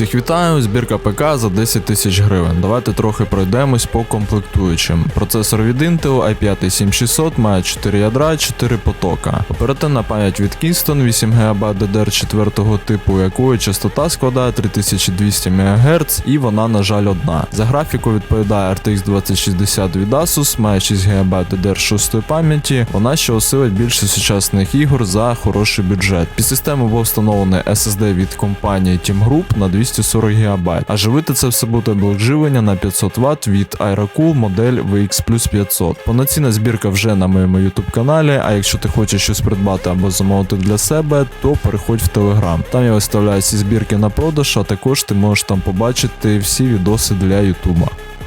вітаю, збірка ПК за 10 тисяч гривень. Давайте трохи пройдемось по комплектуючим. Процесор від Intel i5 7600 має 4 ядра, 4 потока. Оперативна пам'ять від Kingston 8 ГБ DDR4 типу, якої частота складає 3200 МГц і вона, на жаль, одна. За графіку відповідає RTX 2060 від Asus, має 6 ГБ DDR6 пам'яті. Вона ще осилить більше сучасних ігор за хороший бюджет. Під систему був встановлений SSD від компанії Team Group на 240 ГБ. А живити це все буде блок живлення на 500 Вт від Aerocool модель VX Plus 500. Повноцінна збірка вже на моєму YouTube каналі. А якщо ти хочеш щось придбати або замовити для себе, то переходь в Telegram. Там я виставляю ці збірки на продаж, а також ти можеш там побачити всі відоси для Ютуба.